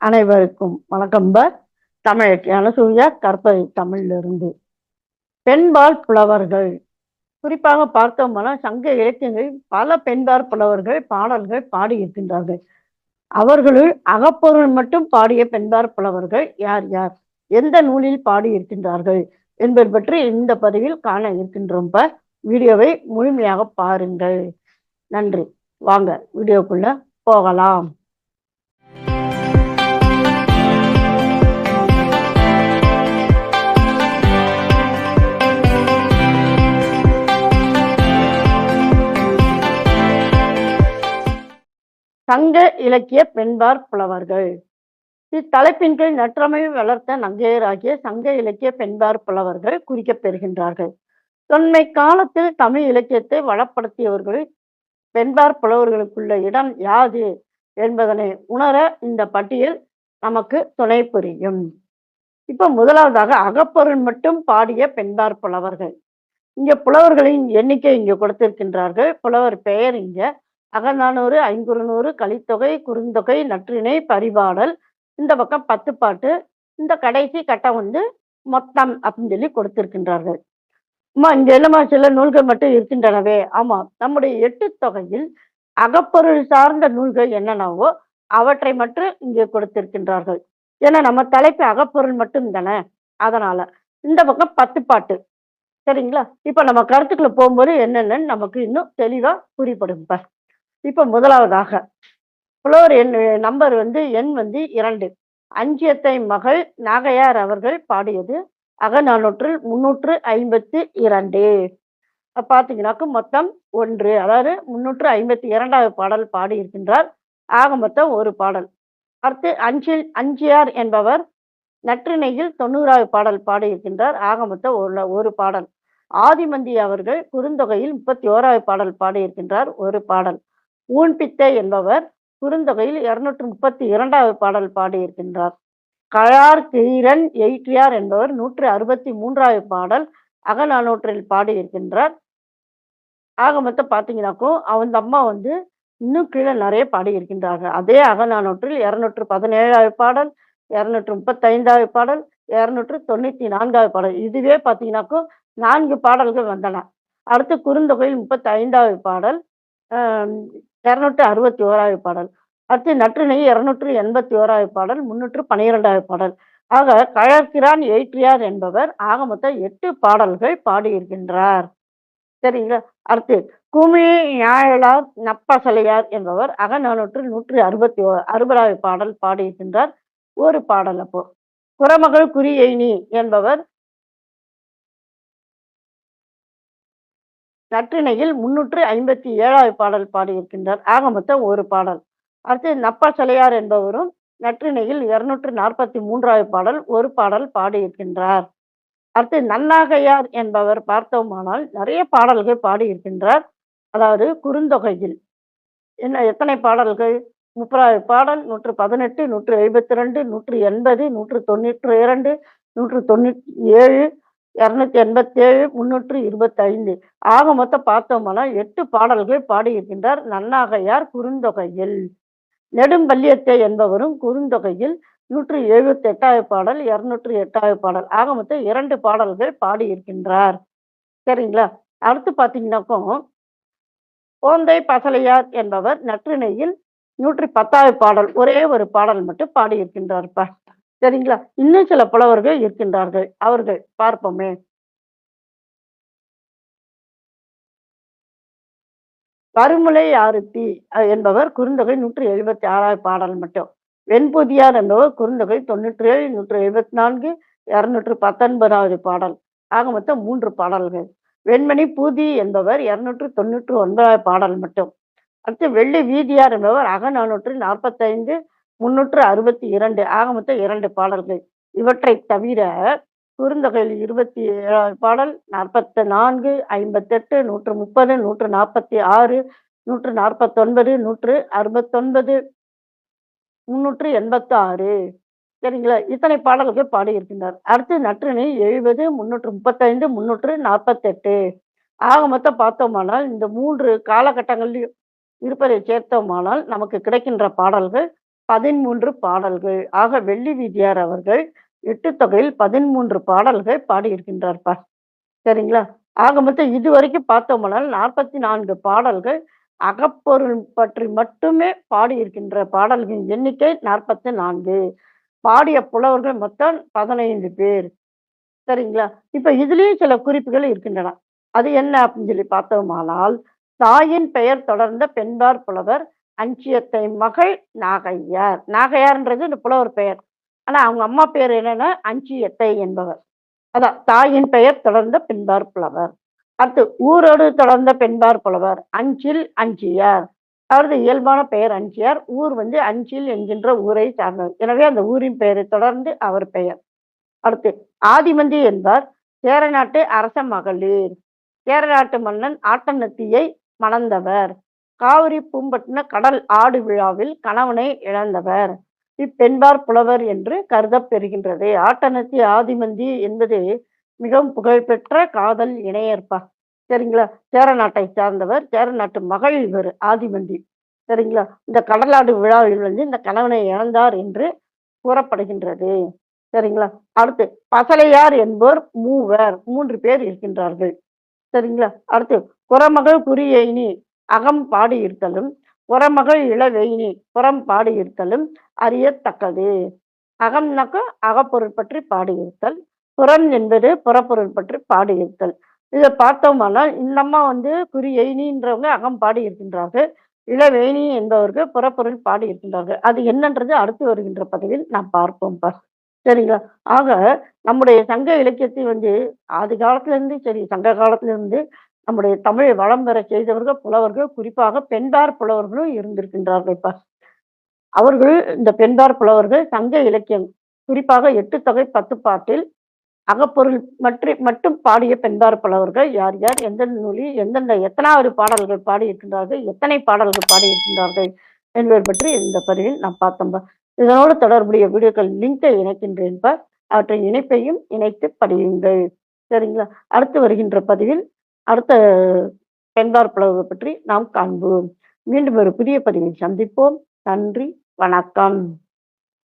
அனைவருக்கும் வணக்கம் ப. தமிழ் அனசூயா கற்பதை தமிழிலிருந்து. பெண்பால் புலவர்கள். குறிப்பாக பார்த்தோம்னா சங்க இலக்கியங்களில் பல பெண்பார் புலவர்கள் பாடல்கள் பாடியிருக்கின்றார்கள். அவர்களுள் அகப்பொருள் மட்டும் பாடிய பெண்பார் புலவர்கள் யார் யார்? எந்த நூலில் பாடியிருக்கின்றார்கள் என்பது பற்றி இந்த பதிவில் காண இருக்கின்றோம் வீடியோவை முழுமையாக பாருங்கள். நன்றி. வாங்க வீடியோக்குள்ள போகலாம். சங்க இலக்கிய பெண்பார் புலவர்கள். இத்தலைப்பின் கீழ் நற்றமை வளர்த்த நங்கையராகிய சங்க இலக்கிய பெண்பார் புலவர்கள் குறிக்கப் பெறுகின்றார்கள். தொன்மை காலத்தில் தமிழ் இலக்கியத்தை வளப்படுத்தியவர்கள் பெண்பார் புலவர்களுக்குள்ள இடம் யாது என்பதனை உணர இந்த பட்டியல் நமக்கு துணை புரியும். இப்ப முதலாவதாக அகப்பொருள் மட்டும் பாடிய பெண்பார் புலவர்கள். இங்க புலவர்களின் எண்ணிக்கை இங்க கொடுத்திருக்கின்றார்கள். புலவர் பெயர் இங்க அகநானூறு ஐங்குறுநூறு கலித்தொகை குறுந்தொகை நற்றிணை பரிபாடல். இந்த பக்கம் பத்து பாட்டு. இந்த கடைசி கட்டம் வந்து மொத்தம் அப்படின்னு சொல்லி கொடுத்திருக்கின்றார்கள். அம்மா இங்க என்னமா சில நூல்கள் மட்டும் இருக்கின்றனவே. ஆமா நம்முடைய எட்டு தொகையில் அகப்பொருள் சார்ந்த நூல்கள் என்னென்னவோ அவற்றை மட்டும் இங்கே கொடுத்திருக்கின்றார்கள். ஏன்னா நம்ம தலைப்பு அகப்பொருள் மட்டும் தானே. அதனால இந்த பக்கம் பத்து பாட்டு. சரிங்களா? இப்ப நம்ம கருத்துக்களை போகும்போது என்னென்னு நமக்கு இன்னும் தெளிவா புரிப்படும் இப்போ முதலாவதாக புலவர் எண் நம்பர் வந்து எண் வந்து இரண்டு. அஞ்சியத்தை மகள் நாகையார் அவர்கள் பாடியது அகநானூற்றில் முன்னூற்று ஐம்பத்தி இரண்டு. பார்த்தீங்கன்னாக்க மொத்தம் ஒன்று அதாவது முன்னூற்று ஐம்பத்தி இரண்டாவது பாடல் பாடி இருக்கின்றார் ஆக மொத்தம் ஒரு பாடல். அடுத்து அஞ்சில் அஞ்சியார் என்பவர் நற்றிணையில் தொண்ணூறாவது பாடல் பாடியிருக்கின்றார். ஆக மொத்தம் ஒரு ஒரு பாடல். ஆதிமந்தி அவர்கள் குறுந்தொகையில் முப்பத்தி ஓராவது பாடல் பாடியிருக்கின்றார். ஒரு பாடல். ஊன்பித்தே என்பவர் குறுந்தொகையில் இருநூற்று முப்பத்தி இரண்டாவது பாடல் பாடியிருக்கின்றார். கழார் கிரீரன் எயிட்டியார் என்பவர் நூற்று அறுபத்தி மூன்றாவது பாடல் அகநானூற்றில் பாடியிருக்கின்றார். ஆக மொத்தம் பார்த்தீங்கன்னாக்கும் அவன் அம்மா வந்து இன்னும் கீழே நிறைய பாடியிருக்கின்றார்கள். அதே அகநானூற்றில் இரநூற்று பதினேழாவது பாடல் இரநூற்று முப்பத்தைந்தாவது பாடல் இரநூற்று தொண்ணூத்தி நான்காவது பாடல். இதுவே பார்த்தீங்கன்னாக்கும் நான்கு பாடல்கள் வந்தன. அடுத்து குறுந்தொகையில் முப்பத்தி ஐந்தாவது பாடல் இரநூற்றி அறுபத்தி ஓராவது பாடல். அடுத்து நற்றினை இருநூற்று எண்பத்தி ஓராவது பாடல் முன்னூற்று பனிரெண்டாவது பாடல். ஆக கழற்கிறான் எயிற்றியார் என்பவர் ஆக மொத்தம் எட்டு பாடல்கள் பாடியிருக்கின்றார். சரிங்களா? அடுத்து குமி ஞாழலார் நப்பசலையார் என்பவர் அகநானூற்று நூற்றி அறுபத்தி ஓ அறுபதாவது பாடல் பாடியிருக்கின்றார். ஒரு பாடல் அப்போ. குரமகள் குறியைனி என்பவர் நற்றிணையில் முன்னூற்று ஐம்பத்தி ஏழாவது பாடல் பாடியிருக்கின்றார். ஆக மொத்தம் ஒரு பாடல். அடுத்து நப்பசலையார் என்பவரும் நற்றிணையில் இருநூற்று நாற்பத்தி மூன்றாவது பாடல் ஒரு பாடல் பாடியிருக்கின்றார். அடுத்து நன்னாகையார் என்பவர் பார்த்தோமானால் நிறைய பாடல்கள் பாடியிருக்கின்றார். அதாவது குறுந்தொகையில். என்ன எத்தனை பாடல்கள்? முப்பதாவது பாடல் நூற்று பதினெட்டு நூற்று எழுபத்தி ரெண்டு நூற்று எண்பது நூற்று தொண்ணூற்று இரண்டு நூற்று தொண்ணூற்றி ஏழு இரநூத்தி எண்பத்தி ஏழு முன்னூற்று இருபத்தைந்து. ஆக மொத்தம் பார்த்தோம்னா எட்டு பாடல்கள் பாடியிருக்கின்றார் நன்னாகையார் குறுந்தொகையில். நெடும்பள்ளியத்தை என்பவரும் குறுந்தொகையில் நூற்று எழுபத்தி எட்டாவது பாடல் இருநூற்று எட்டாவது பாடல். ஆக மொத்தம் இரண்டு பாடல்கள் பாடியிருக்கின்றார். சரிங்களா? அடுத்து பார்த்தீங்கன்னாக்கும் ஓந்தை பசலையார் என்பவர் நற்றிணையில் நூற்றி பத்தாவது பாடல் ஒரே ஒரு பாடல் மட்டும் பாடியிருக்கின்றார்ப்பா. சரிங்களா? இன்னும் சில புலவர்கள் இருக்கின்றார்கள். அவர்கள் பார்ப்போமே. கருமுலை ஆருத்தி என்பவர் குறுந்தொகை நூற்றி எழுபத்தி ஆறாவது பாடல் மட்டும். வெண்புதியார் என்பவர் குறுந்தொகை தொண்ணூற்றி ஏழு நூற்றி எழுபத்தி நான்கு இருநூற்று பத்தொன்பதாவது பாடல். ஆக மொத்தம் மூன்று பாடல்கள். வெண்மணி பூதி என்பவர் இருநூற்று தொண்ணூற்று ஒன்பதாவது பாடல் மட்டும். அடுத்து வெள்ளி வீதியார் என்பவர் அகநானூற்று நாற்பத்தைந்து முன்னூற்று அறுபத்தி இரண்டு ஆக மொத்தம் இரண்டு பாடல்கள். இவற்றை தவிர குறுந்தொகையில் இருபத்தி ஏழாவது பாடல் நாற்பத்தி நான்கு ஐம்பத்தெட்டு நூற்று முப்பது நூற்று நாற்பத்தி ஆறு நூற்று நாற்பத்தொன்பது நூற்று அறுபத்தொன்பது முன்னூற்று எண்பத்தி ஆறு சரிங்களா? இத்தனை பாடல்கள் பாடியிருக்கின்றார். அடுத்து நற்றினை எழுபது முன்னூற்று முப்பத்தைந்து முன்னூற்று நாற்பத்தெட்டு ஆக மொத்தம் பார்த்தோமானால் இந்த மூன்று காலகட்டங்களில் இருப்பதை சேர்த்தோமானால் நமக்கு கிடைக்கின்ற பாடல்கள் பதிமூன்று பாடல்கள். ஆக வெள்ளி வீதியார் அவர்கள் எட்டு தொகையில் பதிமூன்று பாடல்கள் பாடியிருக்கின்றார்ப்பா சரிங்களா? ஆக மொத்தம் இதுவரைக்கும் பார்த்தோம்னால் நாற்பத்தி நான்கு பாடல்கள் அகப்பொருள் பற்றி மட்டுமே பாடியிருக்கின்ற பாடல்களின் எண்ணிக்கை நாற்பத்தி நான்கு பாடிய புலவர்கள் மொத்தம் பதினைந்து பேர். சரிங்களா? இப்ப இதுலயும் சில குறிப்புகள் இருக்கின்றன. அது என்ன அப்படின்னு சொல்லி பார்த்தோமானால் தாயின் பெயர் தொடர்ந்த பெண்பார் புலவர் அஞ்சியத்தை மகள் நாகையார். நாகையார்ன்றது இந்த புலவர் பெயர். ஆனால் அவங்க அம்மா பேர் என்னன்னா அஞ்சியத்தை என்பவர். அதான் தாயின் பெயர் தொடர்ந்த பின்பார் புலவர். அடுத்து ஊரோடு தொடர்ந்த பெண்பார் புலவர். அஞ்சில் அஞ்சியார். அவரது இயல்பான பெயர் அஞ்சியார். ஊர் வந்து அஞ்சில் என்கின்ற ஊரை சார்ந்தவர். எனவே அந்த ஊரின் பெயரை தொடர்ந்து அவர் பெயர். அடுத்து ஆதிமந்தி என்பார். சேரநாட்டு அரச மகளிர். சேரநாட்டு மன்னன் ஆட்டநத்தியை மணந்தவர். காவிரி பூம்பட்டின கடல் ஆடு விழாவில் கணவனை இழந்தவர். இப்பெண்பார் புலவர் என்று கருதப்பெறுகின்றது. ஆட்டனத்தி ஆதிமந்தி என்பது மிகவும் புகழ்பெற்ற காதல் இணையற்பா. சரிங்களா? சேர நாட்டை சார்ந்தவர் சேர நாட்டு மகள் இவர் ஆதிமந்தி. சரிங்களா? இந்த கடலாடு விழாவில் வந்து இந்த கணவனை இழந்தார் என்று கூறப்படுகின்றது. சரிங்களா? அடுத்து பசலையார் என்போர் மூவர் மூன்று பேர் இருக்கின்றார்கள். சரிங்களா? அடுத்து குறமகள் குறியைனி அகம் பாடியிருத்தலும் புறமகள் இளவெயினி புறம் பாடியிருத்தலும் அறியத்தக்கது. அகம்னாக்க அகப்பொருள் பற்றி பாடியிருத்தல் புறம் என்பது புறப்பொருள் பற்றி பாடியிருத்தல். இதை பார்த்தோமானால் இன்னம்மா வந்து குறி எயினின்றவங்க அகம் பாடி இருக்கின்றார்கள் இளவேணி என்பவர்கள் புறப்பொருள் பாடியிருக்கின்றார்கள். அது என்னன்றது அடுத்து வருகின்ற பதிவில் நாம் பார்ப்போம் பா சரிங்களா? ஆக நம்முடைய சங்க இலக்கியத்தை வந்து ஆதி காலத்துல இருந்து சரி சங்க காலத்துல இருந்து நம்முடைய தமிழை வளம் பெற செய்தவர்கள் புலவர்கள் குறிப்பாக பெண்பார் புலவர்களும் இருந்திருக்கின்றார்கள் இப்ப அவர்கள் இந்த பெண்பார் புலவர்கள் சங்க இலக்கியம் குறிப்பாக எட்டு தொகை பத்து பாட்டில் அகப்பொருள் மற்றி மட்டும் பாடிய பெண்பார் புலவர்கள் யார் யார் எந்தெந்த நூலில் எந்தெந்த எத்தனாவது பாடல்கள் பாடியிருக்கின்றார்கள் எத்தனை பாடல்கள் பாடியிருக்கின்றார்கள் என்பதை பற்றி இந்த பதிவில் நாம் பார்த்தோம் இதனோடு தொடர்புடைய வீடியோக்கள் லிங்கை இணைக்கின்றேன் பார் அவற்றை இணைப்பையும் இணைத்து படியுங்கள். சரிங்களா? அடுத்து வருகின்ற பதிவில் அடுத்த பெண்பார் புலவை பற்றி நாம் காண்போம். மீண்டும் ஒரு புதிய பதிவில் சந்திப்போம். நன்றி வணக்கம்.